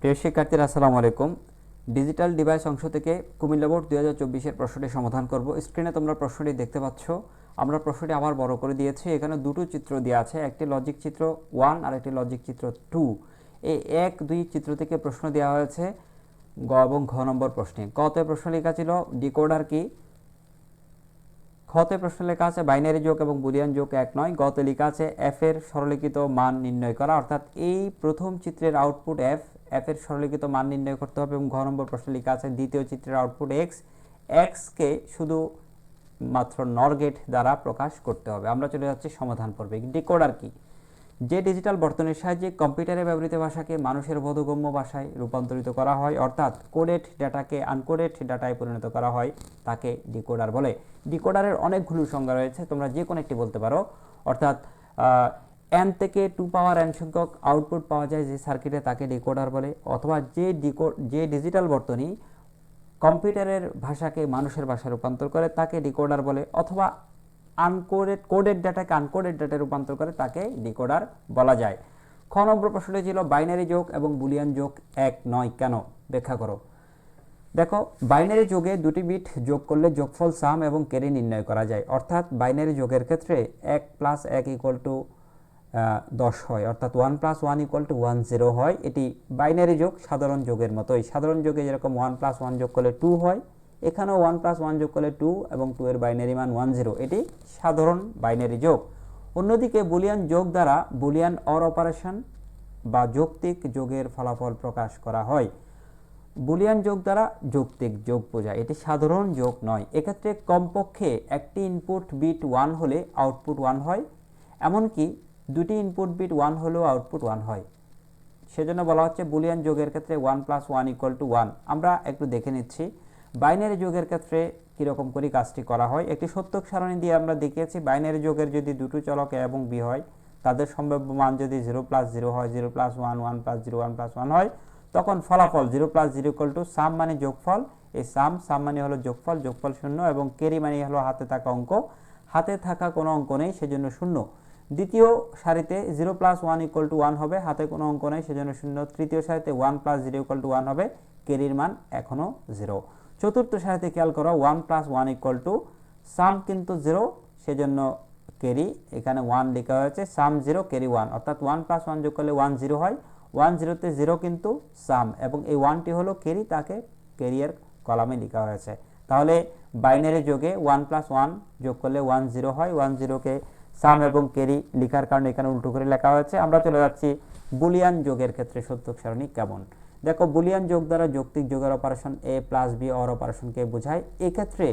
প্রিয় শিক্ষার্থীরা, আসসালামু আলাইকুম। ডিজিটাল ডিভাইস অংশ থেকে কুমিল্লা বোর্ড দুই হাজার চব্বিশের প্রশ্নটি সমাধান করব। স্ক্রিনে তোমরা প্রশ্নটি দেখতে পাচ্ছ। আমরা প্রশ্নটি আবার বড় করে দিয়েছি। এখানে দুটো চিত্র দেওয়া আছে। একটি লজিক চিত্র ওয়ান আর একটি লজিক চিত্র টু এই এক, দুই চিত্র থেকে প্রশ্ন দেওয়া হয়েছে গ এবং ঘ নম্বর প্রশ্নে। কতে প্রশ্ন লেখা ছিল, ডিকোডার কি? খতে প্রশ্ন লেখা আছে, বাইনারি যোগ এবং বুলিয়ান যোগ এক নয়। গতে লেখা আছে এফ এর সরলীকৃত মান নির্ণয় করা। অর্থাৎ এই প্রথম চিত্রের আউটপুট এফ এফ এর সরলীকৃত মান নির্ণয় করতে হবে এবং ঘ নম্বর প্রশ্ন লেখা আছে, দ্বিতীয় চিত্রের আউটপুট এক্স এক্স কে শুধু মাত্র নর গেট দ্বারা প্রকাশ করতে হবে। আমরা চলে যাচ্ছি সমাধান পর্বে। ডিকোডার কি? যে ডিজিটাল বর্তনের সাহায্যে কম্পিউটারে ব্যবহৃত ভাষাকে মানুষের বোধগম্য ভাষায় রূপান্তরিত করা হয়, অর্থাৎ কোডেড ডাটাকে আনকোডেড ডাটায় পরিণত করা হয়, তাকে ডিকোডার বলে। ডিকোডারের অনেকগুলো সংজ্ঞা রয়েছে, তোমরা যে কোনো একটি বলতে পারো। অর্থাৎ এন থেকে টু পাওয়ার এন সংখ্যক আউটপুট পাওয়া যায় যে সার্কিটে তাকে ডিকোডার বলে, অথবা যে ডিকো যে ডিজিটাল বর্তনী কম্পিউটারের ভাষাকে মানুষের ভাষায় রূপান্তর করে, তাকে ডিকোডার বলে, অথবা আনকোডেড কোডেড ডাটাকে আনকোডেড ডাটায় রূপান্তর করে, তাকে ডিকোডার বলা যায়। খ নম্বর প্রশ্নটি ছিল বাইনারি যোগ এবং বুলিয়ান যোগ এক নয় কেন? ব্যাখ্যা করো। দেখো বাইনারি যোগে দুটি বিট যোগ করলে যোগফল সাম এবং ক্যারি নির্ণয় করা যায়। অর্থাৎ বাইনারি যোগের ক্ষেত্রে এক প্লাস এক ইকুয়াল টু দশ হয়। অর্থাৎ one plus one equal to one zero হয়। এটি বাইনারি যোগ, সাধারণ যোগের মতোই। সাধারণ যোগে যেরকম ওয়ান প্লাস ওয়ান যোগ করলে টু হয়, এখানেও ওয়ান প্লাস ওয়ান যোগ করলে টু এবং টু এর বাইনারি মান ওয়ান জিরো এটি সাধারণ বাইনারি যোগ। অন্যদিকে বুলিয়ান যোগ দ্বারা বুলিয়ান অর অপারেশন বা যৌক্তিক যোগের ফলাফল প্রকাশ করা হয়। বুলিয়ান যোগ দ্বারা যৌক্তিক যোগ বোঝায়। এটি সাধারণ যোগ নয়। এক্ষেত্রে কমপক্ষে একটি ইনপুট বিট ওয়ান হলে আউটপুট ওয়ান হয়। এমনকি দুটি ইনপুট বিট ওয়ান হলেও আউটপুট ওয়ান হয়। সেজন্য বলা হচ্ছে বুলিয়ান যোগের ক্ষেত্রে one plus one equal to one আমরা একটু দেখে নিচ্ছি বাইনারি যোগের ক্ষেত্রে কীরকম করে কাজটি করা হয়। একটি সত্যক সারণী দিয়ে আমরা দেখিয়েছি বাইনারি যোগের যদি দুটো চলক এ এবং বি হয়, তাদের সম্ভাব্য মান যদি জিরো প্লাস জিরো হয় zero plus one one plus zero one plus one হয়, তখন ফলাফল zero plus zero equal to sum মানে যোগফল। এই সাম সাম মানে হলো যোগফল যোগফল শূন্য এবং কেরি মানে হলো হাতে থাকা অঙ্ক। হাতে থাকা কোনো অঙ্ক নেই, সেজন্য শূন্য। দ্বিতীয় সারিতে zero plus one equal to one হবে, হাতে কোনো অঙ্ক নেই, সেজন্য শূন্য। তৃতীয় সারিতে one plus zero equal to one হবে কেরির মান এখনও জিরো। চতুর্থ সারিতে খেয়াল করো, one plus one equal to sum কিন্তু জিরো, সেজন্য কেরি এখানে ওয়ান লেখা হয়েছে, সাম জিরো কেরি ওয়ান। অর্থাৎ ওয়ান প্লাস ওয়ান যোগ করলে ওয়ান জিরো হয়, ওয়ান জিরোতে জিরো কিন্তু সাম। এবং এই ওয়ানটি হলো কেরি তাকে কেরিয়ার কলামে লেখা হয়েছে। তাহলে বাইনারি যোগে ওয়ান প্লাস ওয়ান যোগ করলে ওয়ান জিরো হয়, ওয়ান জিরোকে সাম এবং কেরি লেখার কারণে এখানে উল্টো করে লেখা হয়েছে। আমরা চলে যাচ্ছি বুলিয়ান যোগের ক্ষেত্রে সত্যক সারণী কেমন? দেখো, বুলিয়ান যোগ দ্বারা যৌক্তিক যোগের operation A plus B OR অপারেশনকে বোঝায়। এক্ষেত্রে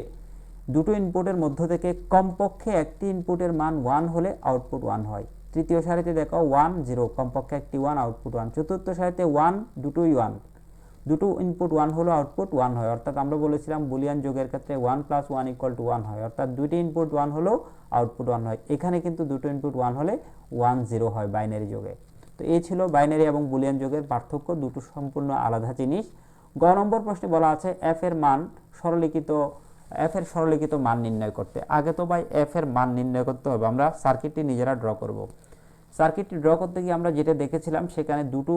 দুটো ইনপুটের মধ্য থেকে কমপক্ষে একটি ইনপুটের মান ওয়ান হলে আউটপুট ওয়ান হয়। তৃতীয় সারিতে দেখো ওয়ান জিরো কমপক্ষে একটি ওয়ান আউটপুট ওয়ান চতুর্থ সারিতে ওয়ান দুটোই ওয়ান দুটো ইনপুট ওয়ান হলো আউটপুট ওয়ান হয়। অর্থাৎ আমরা বলেছিলাম বুলিয়ান যোগের ক্ষেত্রে one plus one equal to one হয়। অর্থাৎ দুটি ইনপুট ওয়ান হলো আউটপুট ওয়ান হয়। এখানে কিন্তু দুটো ইনপুট ওয়ান হলে ওয়ান জিরো হয় বাইনারি যোগে। তো এই ছিল বাইনারি এবং বুলিয়ান যোগের পার্থক্য, দুটো সম্পূর্ণ আলাদা জিনিস। গ নম্বর প্রশ্নে বলা আছে এফ এর মান সরলীকৃত এফ এর মান নির্ণয় করতে। আগে তো ভাই এফ এর মান নির্ণয় করতে হবে। আমরা সার্কিটটি নিজেরা ড্র করব। সার্কিটটি ড্র করতে গিয়ে আমরা যেটা দেখেছিলাম, সেখানে দুটো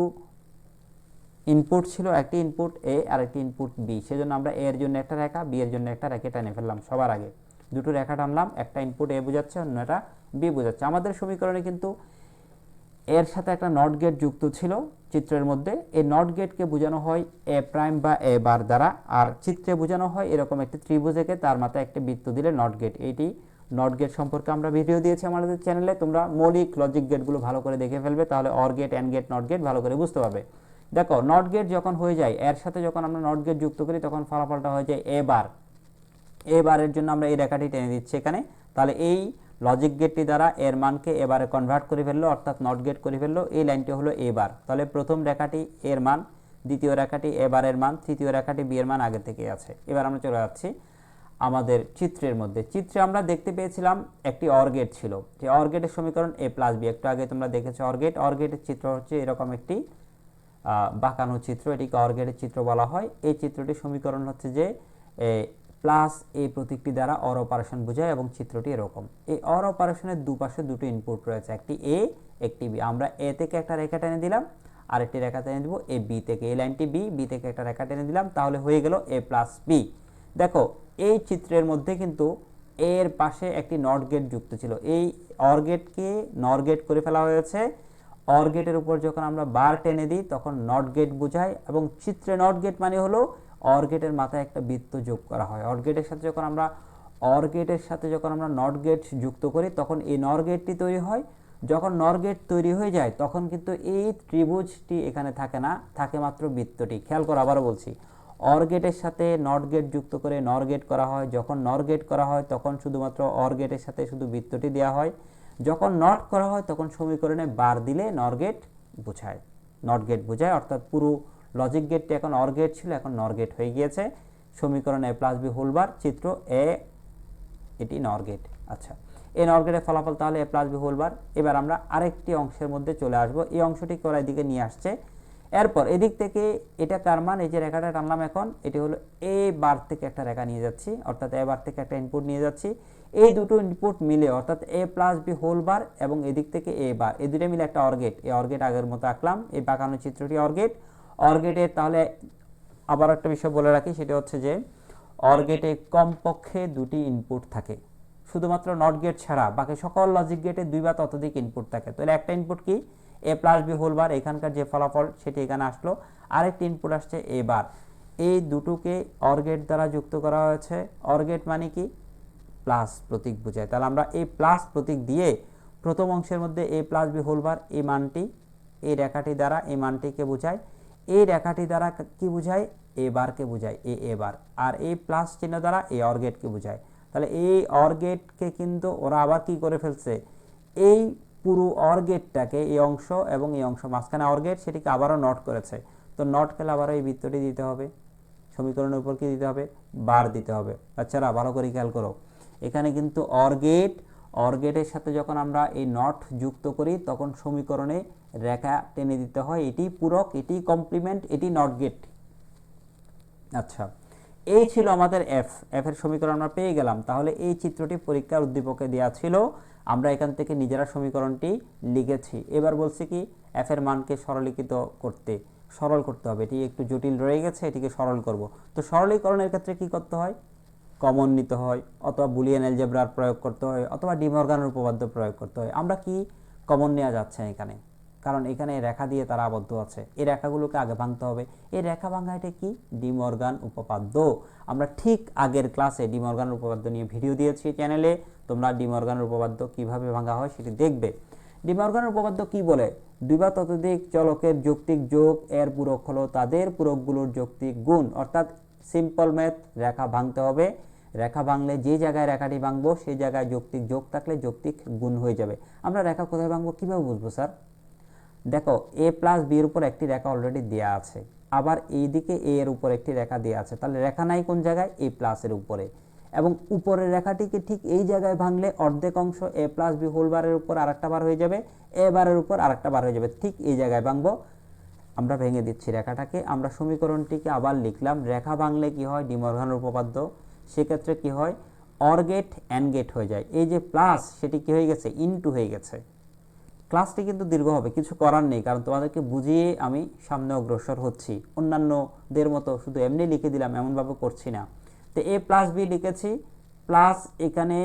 ইনপুট ছিল, একটি ইনপুট এ আর একটি ইনপুট বি সেজন্য আমরা এ এর জন্য একটা রেখা বি এর জন্য একটা রেখা টেনে ফেললাম সবার আগে। দুটো রেখা টানলাম, একটা ইনপুট এ বোঝাচ্ছে অন্যটা বি বোঝাচ্ছে। আমাদের সমীকরণে কিন্তু এর সাথে একটা নট গেট যুক্ত ছিল চিত্রের মধ্যে। এই নট গেটকে বোঝানো হয় এ প্রাইম বা এ বার দ্বারা। আর চিত্রে বোঝানো হয় এরকম একটি ত্রিভুজেকে তার মাথায় একটি বৃত্ত দিলে নট গেট এইটি নট গেট সম্পর্কে আমরা ভিডিও দিয়েছি আমাদের চ্যানেলে তোমরা মৌলিক লজিক গেটগুলো ভালো করে দেখে ফেলবে, তাহলে OR gate AND gate NOT gate ভালো করে বুঝতে পারবে। দেখো নট গেট যখন হয়ে যায়, এর সাথে যখন আমরা নট গেট যুক্ত করি, তখন ফলাফলটা হয়ে যায় এ বার এ বারের জন্য আমরা এই রেখাটি টেনে দিচ্ছি এখানে। তাহলে এই লজিক গেটটি দ্বারা এর মানকে এবারে কনভার্ট করে ফেলল, অর্থাৎ নট গেট করে ফেলল, এই লাইনটি হলো এ বার তাহলে প্রথম রেখাটি এর মান, দ্বিতীয় রেখাটি এ বারের মান, তৃতীয় রেখাটি বি এর মান আগে থেকে আছে। এবার আমরা চলে যাচ্ছি আমাদের চিত্রের মধ্যে। চিত্রে আমরা দেখতে পেয়েছিলাম একটি অর্গেট ছিল। যে অর্গেটের সমীকরণ এ প্লাস বি একটু আগে তোমরা দেখেছ অর্গেট অর্গেটের চিত্র হচ্ছে এরকম একটি বাঁকানো চিত্র, এটিকে অর্গেটের চিত্র বলা হয়। এই চিত্রটির সমীকরণ হচ্ছে যে প্লাস এই প্রতীকটি দ্বারা অর অপারেশন বোঝায় এবং চিত্রটি এরকম। এই অর অপারেশনের দুপাশে দুটো ইনপুট রয়েছে, একটি এ একটি বি আমরা এ থেকে একটা রেখা টেনে দিলাম, আরেকটি রেখা টেনে দিব এ বি থেকে, এই লাইনটি বি বি থেকে একটা রেখা টেনে দিলাম, তাহলে হয়ে গেল এ প্লাস বি দেখো, এই চিত্রের মধ্যে কিন্তু এর পাশে একটি নট গেট যুক্ত ছিল। এই অর গেটকে নর গেট করে ফেলা হয়েছে। অর গেটের উপর যখন আমরা বার টেনে দিই, তখন নট গেট বোঝায় এবং চিত্রে নট গেট মানে হলো অর গেটের মাথায় একটা বৃত্ত যোগ করা হয়। অর গেটের সাথে যখন আমরা অর গেটের সাথে যখন আমরা নট গেট যুক্ত করি, তখন এই নর গেটটি তৈরি হয়। যখন নর গেট তৈরি হয়ে যায়, তখন কিন্তু এই ত্রিভুজটি এখানে থাকে না, থাকে মাত্র বৃত্তটি। খেয়াল করো, আবারও বলছি। অর গেটের সাথে নট গেট যুক্ত করে নর গেট করা হয়। যখন নর গেট করা হয়, তখন শুধুমাত্র অর গেটের সাথে শুধু বৃত্তটি দেওয়া হয়। যখন নট করা হয়, তখন সমীকরণে বার দিলে নর গেট বোঝায়। নট গেট বোঝায়, অর্থাৎ পুরো লজিক গেটটি এখন অর গেট ছিল, এখন নর গেট হয়ে গিয়েছে। সমীকরণ এ প্লাস বি হোলবার চিত্র এ এটি নর গেট আচ্ছা এ নর গেটের ফলাফল তাহলে এ প্লাস বি হোলবার এবার আমরা আরেকটি অংশের মধ্যে চলে আসব। এই অংশটি ওরা দিকে নিয়ে আসছে। এরপর এদিক থেকে এটা কার মান এই যে রেখাটা টানলাম এখন, এটি হলো এ বার থেকে একটা রেখা নিয়ে যাচ্ছি, অর্থাৎ এ বার থেকে একটা ইনপুট নিয়ে যাচ্ছি। এই দুটো ইনপুট মিলে অর্থাৎ A plus B whole bar এবং এদিক থেকে এ বার এই দুটো মিলে একটা অর্গেট এই অর্গেট আগের মতো আঁকলাম, এই বাঁকানো চিত্রটি অর্গেট অর্গেটের তাহলে আবার একটা বিষয় বলে রাখি, সেটা হচ্ছে যে অর্গেটে কমপক্ষে দুটি ইনপুট থাকে। শুধুমাত্র নট গেট ছাড়া বাকি সকল লজিক গেটে দুই বা ততোধিক ইনপুট থাকে। তাহলে একটা ইনপুট কি? A plus B whole bar এখানকার যে ফলাফল সেটি এখানে আসলো। আরেকটি ইনপুট আসছে এ বার এই দুটোকে অর্গেট দ্বারা যুক্ত করা হয়েছে। অর্গেট মানে কি? প্লাস প্রতীক বোঝায়। তাহলে আমরা এই প্লাস প্রতীক দিয়ে প্রথম অংশের মধ্যে A plus B whole bar এই মানটি, এই রেখাটি দ্বারা এই মানটিকে বোঝায়। এই রেখাটি দ্বারা কি বোঝায়? এ বারকে বোঝায়। এ এ বার আর এই প্লাস চিহ্ন দ্বারা এই অর্গেটকে বোঝায়। তাহলে এই অর্গেটকে কিন্তু ওরা আবার কি করে ফেলছে? এই পুরো অর্গেটটাকে এই অংশ এবং এই অংশ মাঝখানে অর্গেট সেটিকে আবারও নট করেছে। তো নট খেলে আবারও এই বৃত্তটি দিতে হবে। সমীকরণের উপর কি দিতে হবে? বার দিতে হবে। বাচ্চারা ভালো করে খেয়াল করো। এখানে কিন্তু অর্গেট অর্গেটের সাথে যখন আমরা এই নট যুক্ত করি, তখন সমীকরণে রেখা টেনে দিতে হয়। এটি পূরক, এটি কমপ্লিমেন্ট এটি নট গেট আচ্ছা এই ছিল আমাদের এফ এফ এর সমীকরণ আমরা পেয়ে গেলাম। তাহলে এই চিত্রটি পরীক্ষার উদ্দীপকে দেওয়া ছিল। আমরা এখান থেকে নিজেরা সমীকরণটি লিখেছি। এবার বলছি কি এফ এর মানকে সরলীকৃত করতে, সরল করতে হবে। এটি একটু জটিল রয়ে গেছে, এটিকে সরল করব। তো সরলীকরণের ক্ষেত্রে কি করতে হয়? কমন নিতে হয়, অথবা বুলিয়ান অ্যালজেব্রার প্রয়োগ করতে হয়, অথবা ডিমর্গানের উপপাদ্য প্রয়োগ করতে হয়। আমরা কি কমন নেওয়া যাচ্ছে এখানে? কারণ এখানে রেখা দিয়ে তারা আবদ্ধ আছে। এই রেখাগুলোকে আগে ভাঙতে হবে। এই রেখা ভাঙা এটা কি? ডিমর্গান উপপাদ্য। আমরা ঠিক আগের ক্লাসে ডিমর্গান উপপাদ্য নিয়ে ভিডিও দিয়েছি চ্যানেলে। তোমরা ডিমর্গানের উপপাদ্য কীভাবে ভাঙা হয় সেটি দেখবে। ডিমর্গানের উপপাদ্য কি বলে? দুই বা ততোধিক চলকের যৌক্তিক যোগ, এর পূরক হলো তাদের পূরকগুলোর যৌক্তিক গুণ। অর্থাৎ সিম্পল ম্যাথ রেখা ভাঙতে হবে। রেখা ভাঙলে যে জায়গায় রেখাটি ভাঙবো সেই জায়গায় যৌক্তিক যোগ থাকলে যৌক্তিক গুণ হয়ে যাবে। আমরা রেখা কোথায় ভাঙবো কীভাবে বুঝব, স্যার? দেখো এ প্লাস বি এর উপর একটি রেখা অলরেডি দেয়া আছে। আবার এই দিকে এ এর উপর একটি রেখা দেয়া আছে। তাহলে রেখা নাই কোন জায়গায়? এ প্লাসের উপরে। এবং উপরের রেখাটিকে ঠিক এই জায়গায় ভাঙলে অর্ধেক অংশ এ প্লাস বি হোল বারের উপর আরেকটা বার হয়ে যাবে। এ বারের উপর আরেকটা বার হয়ে যাবে। ঠিক এই জায়গায় ভাঙবো। আমরা ভেঙে দিচ্ছি রেখাটাকে। আমরা সমীকরণটিকে আবার লিখলাম। রেখা ভাঙলে কি হয়? ডিমর্গানের উপপাদ্য। সেক্ষেত্রে কি হয়? অর গেট অ্যান গেট হয়ে যায়। এই যে প্লাস সেটি কি হয়ে গেছে? ইনটু হয়ে গেছে। ক্লাসটি কিন্তু দীর্ঘ হবে, কিছু করার নেই, কারণ তোমাদেরকে বুঝিয়ে আমি সামনে অগ্রসর হচ্ছি। অন্যান্যদের মতো শুধু এমনি লিখে দিলাম, এমনভাবে করছি না। তো এ প্লাস বি লিখেছি প্লাস এখানে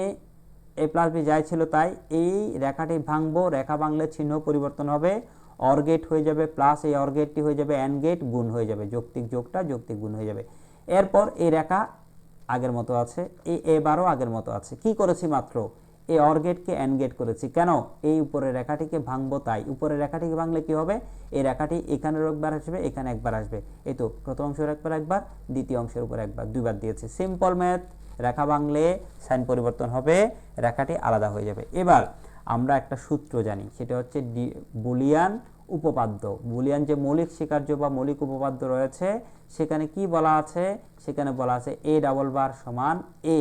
এ প্লাস বি যাই ছিল তাই, এই রেখাটি ভাঙবো, রেখা ভাঙলে চিহ্ন পরিবর্তন হবে অর গেট হয়ে যাবে প্লাস এই অর গেটটি হয়ে যাবে অ্যান গেট গুণ হয়ে যাবে, যৌক্তিক যোগটা যৌক্তিক গুণ হয়ে যাবে। এরপর এই রেখা আগের মতো আছে, এই এবারও আগের মতো আছে, কি করেছি মাত্র? এই অর গেটকে গেট করেছি। কেন? এই উপরের রেখাটিকে ভাঙবো তাই। উপরের রেখাটিকে ভাঙলে কি হবে? এই রেখাটি এখানের একবার আসবে, এখানে একবার আসবে। এই তো, প্রথম অংশের একবার একবার, দ্বিতীয় অংশের উপর একবার। দুইবার দিয়েছে। সিম্পল ম্যাথ রেখা ভাঙলে সাইন পরিবর্তন হবে, রেখাটি আলাদা হয়ে যাবে। এবার আমরা একটা সূত্র জানি, সেটা হচ্ছে বুলিয়ান উপপাদ্য। বুলিয়ান যে মৌলিক স্বীকার্য বা মৌলিক উপপাদ্য রয়েছে, সেখানে কি বলা আছে? সেখানে বলা আছে এ ডাবল বার সমান এ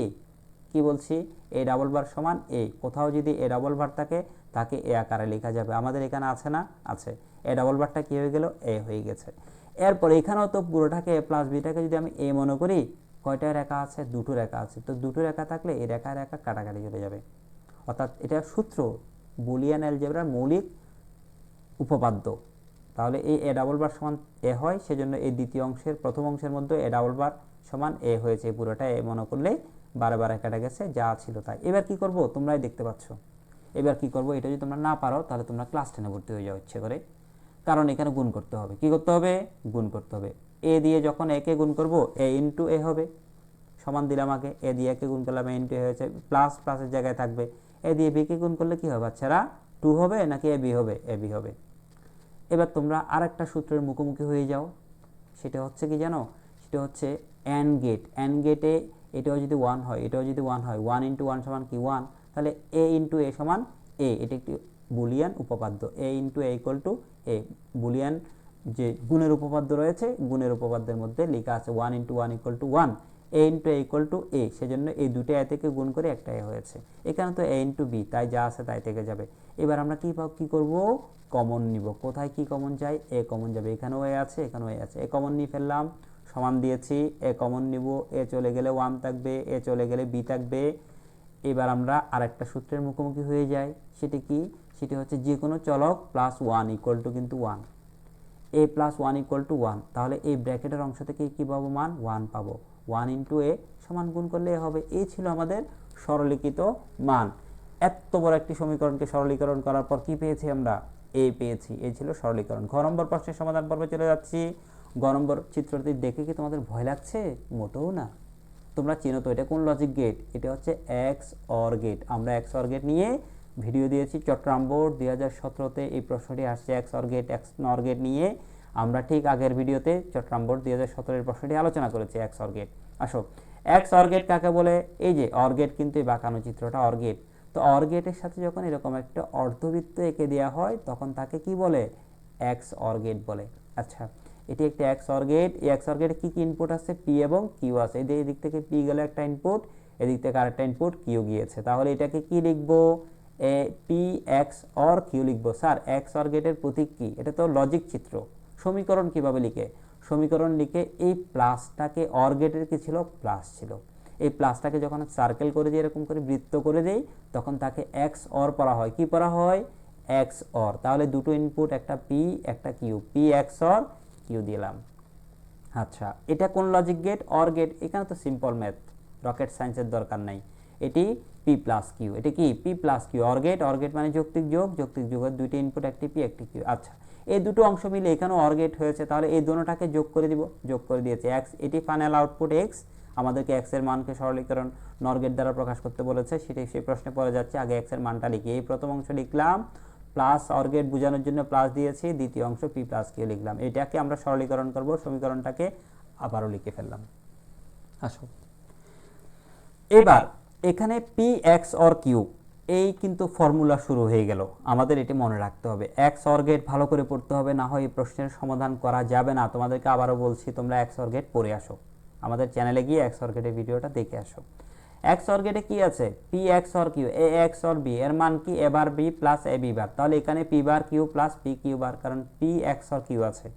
কি বলছি? এ ডাবল বার সমান এ কোথাও যদি এ ডাবল বার থাকে, তাকে এ আকারে লেখা যাবে। আমাদের এখানে আছে না? আছে। এ ডাবল বারটা কী হয়ে গেল? এ হয়ে গেছে। এরপর এখানেও তো পুরোটাকে এ প্লাস বিটাকে যদি আমি এ মনে করি, কয়টা রেখা আছে? দুটো রেখা আছে। তো দুটো রেখা থাকলে এই রেখা রেখা কাটাকাটি চলে যাবে। অর্থাৎ এটা সূত্র বুলিয়ান অ্যালজেব্রার মৌলিক উপপাদ্য। তাহলে এই এ ডাবল বার সমান এ হয়, সেজন্য এই দ্বিতীয় অংশের, প্রথম অংশের মধ্যে এ ডাবল বার সমান এ হয়েছে। পুরোটা এ মনে করলে বারে বারে কেটে গেছে, যা ছিল তাই। এবার কি করব? তোমরাই দেখতে পাচ্ছ। এবার কি করব? এটা যদি তোমরা না পারো, তাহলে তোমরা ক্লাস টেনে ভর্তি হয়ে যাও ইচ্ছে করে। কারণ এখানে গুণ করতে হবে। কি করতে হবে? গুণ করতে হবে। এ দিয়ে যখন একে গুণ করব, এ ইন্টু এ হবে। সমান দিলাম আগে। এ দিয়ে একে গুণ করলাম, এ ইন্টু এ হয়েছে। প্লাস প্লাসের জায়গায় থাকবে। এ দিয়ে বিকে গুণ করলে কি হবে বাচ্চারা? টু হবে নাকি এ বি হবে? এ বি হবে। এবার তোমরা আর একটা সূত্রের মুখোমুখি হয়ে যাও। সেটা হচ্ছে কি জানো? সেটা হচ্ছে অ্যান গেট অ্যান গেটে এটাও যদি ওয়ান হয়, এটাও যদি ওয়ান হয় ওয়ান ইন্টু ওয়ান সমান কি? ওয়ান তাহলে এ ইন্টু এ সমান এ এটা একটি বুলিয়ান উপপাদ্য। A into A equal to A Boolean যে গুণের উপপাদ্য রয়েছে, গুণের উপপাদ্যের মধ্যে লেখা আছে one into one equal to one A into A equal to A সেজন্য এই দুটো এ থেকে গুণ করে একটা এ হয়েছে। এখানে তো এ ইন্টু বি তাই যা আছে তাই থেকে যাবে। এবার আমরা কি পাব, কি করব? কমন নিব। কোথায় কি কমন চাই এ কমন যাবে। এখানেও এ আছে, এখানেও এ আছে। এ কমন নিয়ে ফেললাম। সমান দিয়েছি, এ কমন নিব, এ চলে গেলে ওয়ান থাকবে, এ চলে গেলে বি থাকবে। এবার আমরা আরেকটা সূত্রের মুখোমুখি হয়ে যাই, সেটি কি? সেটি হচ্ছে যে কোনো চলক প্লাস ওয়ান ইকুয়াল টু কিন্তু one A plus one equal to one তাহলে এই ব্র্যাকেটের অংশ থেকে কী পাবো মান? ওয়ান পাবো। ওয়ান ইন্টু এ সমান গুণ করলে এ হবে। এই ছিল আমাদের সরলীকৃত মান। এত বড় একটি সমীকরণকে সরলীকরণ করার পর কি পেয়েছি আমরা? এ পেয়েছি। এই ছিল সরলীকরণ। ঘ নম্বর প্রশ্নের সমাধান পর্বে চলে যাচ্ছি। গ চিত্রটি দেখে কি তোমাদের ভয় লাগছে? মোটেও না। তোমরা চেনো তো এটা কোন লজিক গেট এটা হচ্ছে এক্স অর গেট আমরা এক্স অর গেট নিয়ে ভিডিও দিয়েছি, চট্টগ্রাম বোর্ড দুই হাজার সতেরোতে এই প্রশ্নটি আসছে XOR gate XNOR gate নিয়ে। আমরা ঠিক আগের ভিডিওতে চট্টগ্রাম বোর্ড দুই হাজার সতেরোর প্রশ্নটি আলোচনা করেছি এক্স অর গেট আসো। এক্স অর গেট কাকে বলে? এই যে অর গেট কিন্তু এই বাঁকানো চিত্রটা অর গেট তো অর গেটের সাথে যখন এরকম একটা অর্ধবৃত্ত এঁকে দেওয়া হয়, তখন তাকে কি বলে? এক্স অর গেট বলে। আচ্ছা এটি একটি এক্স অর গেট এই এক্স অর গেটে কী কী ইনপুট আছে পি এবং কিউ আছে এই এদিক থেকে পি গেলে একটা ইনপুট এদিক থেকে আরেকটা ইনপুট কিউ গিয়েছে। তাহলে এটাকে কি লিখব? এ পি এক্স অর কিউ লিখব। স্যার এক্স অর গেটের প্রতীক কি? এটা তো লজিক চিত্র। সমীকরণ কীভাবে লিখে? সমীকরণ লিখে এই প্লাসটাকে অর গেটের কি ছিল? প্লাস ছিল। এই প্লাসটাকে যখন সার্কেল করে দিয়ে এরকম করে বৃত্ত করে দেই, তখন তাকে এক্স অর পড়া হয়। কি পড়া হয়? এক্স অর তাহলে দুটো ইনপুট একটা পি একটা Q P XOR Q দিলাম। আচ্ছা এটা কোন লজিক গেট অর গেট এখানে তো সিম্পল ম্যাথ রকেট সায়েন্সের দরকার নাই। এটি পি প্লাস কিউ এটি কি? P plus Q OR gate OR gate মানে যৌক্তিক যোগ। যৌক্তিক যোগের দুইটি ইনপুট একটি পি একটি কিউ আচ্ছা এই দুটো অংশ মিলে এখানেও অর গেট হয়েছে। তাহলে এই দুটোটাকে যোগ করে দিব। যোগ করে দিয়েছে এক্স এটি ফাইনাল আউটপুট এক্স আমাদেরকে এক্সের মানকে সরলীকরণ নর গেট দ্বারা প্রকাশ করতে বলেছে। সেটি সেই প্রশ্নে পড়ে যাচ্ছে। আগে এক্সের মানটা লিখি। এই প্রথম অংশ লিখলাম। প্লাস অর্গেট বোঝানোর জন্য প্লাস দিয়েছি, দ্বিতীয় অংশ পি প্লাস কে লিখলাম। এটাকে আমরা সরলীকরণ করব, সমীকরণটাকে আবারও লিখে ফেললাম। আসো। এবার এখানে পি এক্স অর কিউ এই কিন্তু ফর্মুলা শুরু হয়ে গেল। আমাদের এটি মনে রাখতে হবে। এক্স অর গেট ভালো করে পড়তে হবে, না হয় এই প্রশ্নের সমাধান করা যাবে না। তোমাদেরকে আবারও বলছি, তোমরা এক্স অর গেট পড়ে আসো। আমাদের চ্যানেলে গিয়ে এক্স অর গেটের ভিডিওটা দেখে আসো। এক্স অর গেটে কি আছে? P XOR Q A XOR B এর মান কি? A bar B plus A B bar তাহলে এখানে P bar Q plus P Q bar কারণ পি এক্স অর কিউ আছে।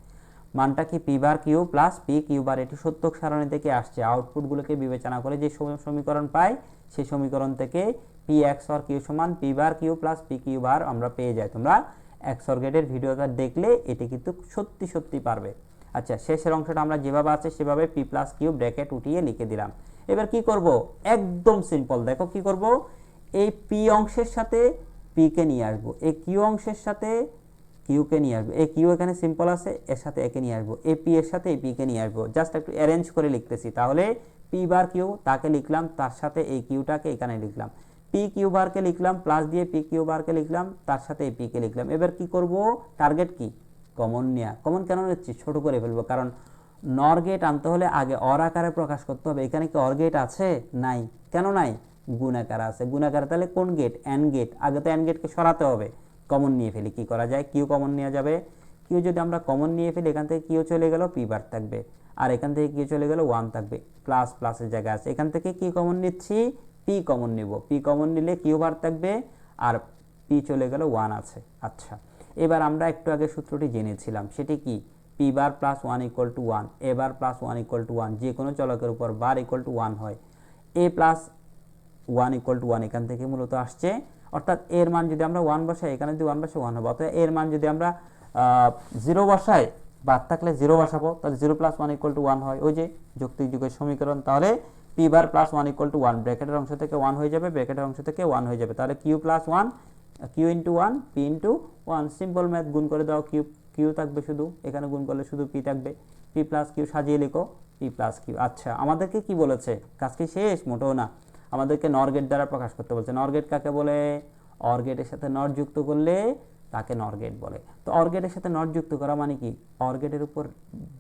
মানটা কি P bar Q plus P Q bar এটি সত্যক সারণী থেকে আসছে। আউটপুটগুলোকে বিবেচনা করে যে সম- সমীকরণ পাই সেই সমীকরণ থেকে পি এক্স অর কিউ সমান P bar Q plus P Q bar আমরা পেয়ে যাই। তোমরা এক্স অর গেটের ভিডিওটা দেখলে এটি কিন্তু সত্যি সত্যি পারবে। আচ্ছা শেষের অংশটা আমরা যেভাবে আছে সেভাবে পি প্লাস কিউ ব্র্যাকেট উঠিয়ে লিখে দিলাম। এবার কি করব? একদম সিম্পল দেখো কি করব? এই পি অংশের সাথে পি কে নিয়ে আসব। এই কিউ অংশের সাথে কিউকে নিয়ে আসব। এই কিউ এখানে সিম্পল আছে, এর সাথে একে নিয়ে আসব। এই পি এর সাথে এই পি কে নিয়ে আসব। জাস্ট একটু অ্যারেঞ্জ করে লিখতেছি। তাহলে পি বার কিউ তাকে লিখলাম, তার সাথে এই কিউটাকে এখানে লিখলাম। পি কিউ বারকে লিখলাম প্লাস দিয়ে পি কিউ বারকে লিখলাম, তার সাথে এই পি কে লিখলাম। এবার কি করব? টার্গেট কি? কমন নেওয়া কমন কেন নিচ্ছি? ছোট করে ফেলব। কারণ নর গেট আনতে হলে আগে অর আকারে প্রকাশ করতে হবে। এখানে কি অর গেট আছে? নাই। কেন নাই? গুণাকার আছে। গুণাকার তাহলে কোন গেট এন গেট আগে তো এন গেটকে সরাতে হবে। কমন নিয়ে ফেলি। কি করা যায়? কিউ কমন নেওয়া যাবে। কিউ যদি আমরা কমন নিয়ে ফেলি, এখান থেকে কিউ চলে গেল পি বার থাকবে। আর এখান থেকে কিউ চলে গেল ওয়ান থাকবে। প্লাস প্লাসের জায়গা আছে। এখান থেকে কি কমন নিচ্ছি পি কমন নিব। পি কমন নিলে কিউ বার থাকবে আর পি চলে গেল ওয়ান আছে। আচ্ছা। এবার আমরা একটু আগে সূত্রটি জেনেছিলাম। সেটি কি? P bar plus one equal to one A bar plus one equal to one যে কোনো চলকের উপর বার ইকুয়াল টু ওয়ান হয়। A plus one equal to one এখান থেকে মূলত আসছে। অর্থাৎ এর মান যদি আমরা ওয়ান বসাই, এখানে যদি ওয়ান বসে ওয়ান হবে। অর্থাৎ এর মান যদি আমরা জিরো বসায় বাদ থাকলে জিরো বসাবো, তাহলে zero plus one equal to one হয়। ওই যে যৌক্তিক যুগের সমীকরণ, তাহলে P bar plus one equal to one ব্র্যাকেটের অংশ থেকে ওয়ান হয়ে যাবে ব্র্যাকেটের অংশ থেকে ওয়ান হয়ে যাবে। তাহলে Q plus one Q into one P into one simple math গুণ করে দাও কিউ কিউ থাকবে শুধু, এখানে গুণ করলে শুধু পি থাকবে। পি প্লাস কিউ সাজিয়ে লিখো পি প্লাস কিউ আচ্ছা আমাদেরকে কি বলেছে? কাজ কি শেষ? মোটেও না। আমাদেরকে নর গেট দ্বারা প্রকাশ করতে বলছে। নর গেট কাকে বলে? অর গেটের সাথে নট যুক্ত করলে তাকে নর গেট বলে। তো অর গেটের সাথে নট যুক্ত করা মানে কি? অর গেটের উপর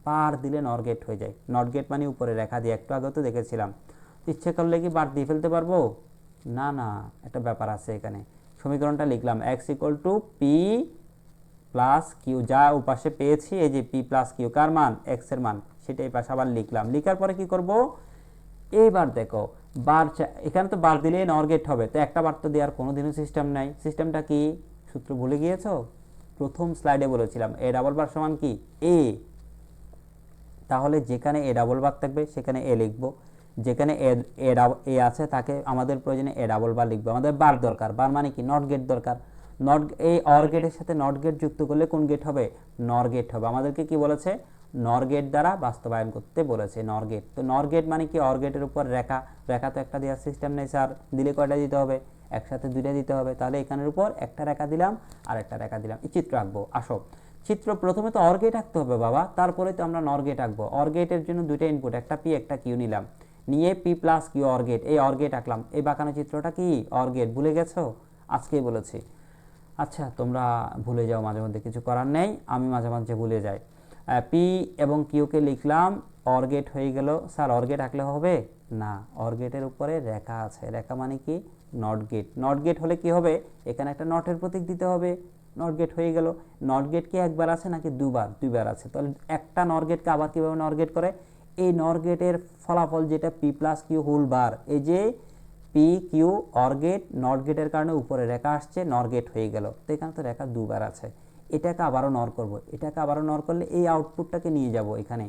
বার দিলে নর গেট হয়ে যায়। নট গেট মানে উপরে রেখা দিয়ে একটু আগে তো দেখেছিলাম। ইচ্ছে করলে কি বার দিয়ে ফেলতে পারব? না না, একটা ব্যাপার আছে এখানে। সমীকরণটা লিখলাম। X equal to P plus Q যা উপাশে পেয়েছি, এই যে পি প্লাস কিউ, কার মান? এক্সের মান। সেটা এই পাশে আবার লিখলাম। লিখার পরে কি করব? এইবার দেখো, বার এখানে তো বার দিলেই নর গেট হবে। তো একটা বার তো দেওয়ার কোনোদিনও সিস্টেম নাই। সিস্টেমটা কি? সূত্র ভুলে গিয়েছো? প্রথম স্লাইডে বলেছিলাম। এ ডাবল বার সমান কি? এ তাহলে যেখানে এ ডাবল বার থাকবে, সেখানে এ লিখব। যেখানে এ এ আছে, তাকে আমাদের প্রয়োজনে এ ডাবল বার লিখব। আমাদের বার দরকার। বার মানে কি? নট গেট দরকার। নট এই অর গেটের সাথে নট গেট যুক্ত করলে কোন গেট হবে? নর গেট হবে। আমাদেরকে কি বলেছে? নর গেট দ্বারা বাস্তবায়ন করতে বলেছে নর গেট তো নর গেট মানে কি? অর গেটের উপর রেখা। রেখা তো একটা দেওয়ার সিস্টেম নেই স্যার দিলে কয়টা দিতে হবে? একসাথে দুইটা দিতে হবে। তাহলে এখানের উপর একটা রেখা দিলাম, আর একটা রেখা দিলাম। এই চিত্র আঁকবো। আসো। চিত্র প্রথমে তো অর গেট আঁকতে হবে বাবা। তারপরে তো আমরা নর গেট আঁকবো। অর গেটের জন্য দুইটা ইনপুট একটা পি একটা কিউ নিলাম। নিয়ে P plus Q OR gate এই অর গেট আঁকলাম। এই বাঁকানো চিত্রটা কি? অর গেট ভুলে গেছো? আজকেই বলেছি। আচ্ছা তোমরা ভুলে যাও, মাঝে মধ্যে কিছু করার নেই, আমি মাঝে মাঝে ভুলে যাই। পি এবং কিউকে লিখলাম, অর্গেট হয়ে গেল। স্যার, অর্গেট আঁকলে হবে? না, অর্গেটের উপরে রেখা আছে। রেখা মানে কি? Not get. নট গেট হলে কি হবে? এখানে একটা নটের প্রতীক দিতে হবে। নট গেট হয়ে গেল। নট গেট কি একবার আছে নাকি দুবার? দুইবার আছে। তাহলে একটা নর গেটকে আবার কীভাবে নর গেট করে? এই নর গেটের ফলাফল যেটা P plus Q whole bar, এই যে পি কিউ অর গেট কারণে উপরে রেখা আসছে নর গেট হয়ে গেল। তো এখানে তো রেখা দুবার আছে। এটাকে আবারও নর করব। এটাকে আবারও নর করলে এই আউটপুটটাকে নিয়ে যাব এখানে।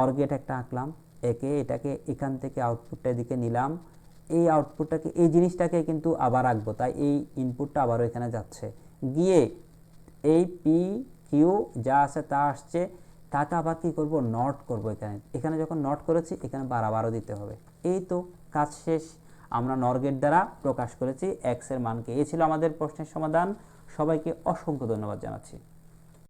অর গেট একটা আঁকলাম, একে এটাকে এখান থেকে আউটপুটটা দিকে নিলাম। এই আউটপুটটাকে এই জিনিসটাকে কিন্তু আবার আঁকবো। তাই এই ইনপুটটা আবারও এখানে যাচ্ছে। গিয়ে এই পি কিউ যা আছে তা আসছে। তাকে আবার কি করব? নট করব এখানে। এখানে যখন নট করেছি, এখানে বারো দিতে হবে। এই তো কাজ শেষ। আমরা নরগেট দ্বারা প্রকাশ করেছি এক্সের মানকে। এ ছিল আমাদের প্রশ্নের সমাধান। সবাইকে অসংখ্য ধন্যবাদ জানাচ্ছি।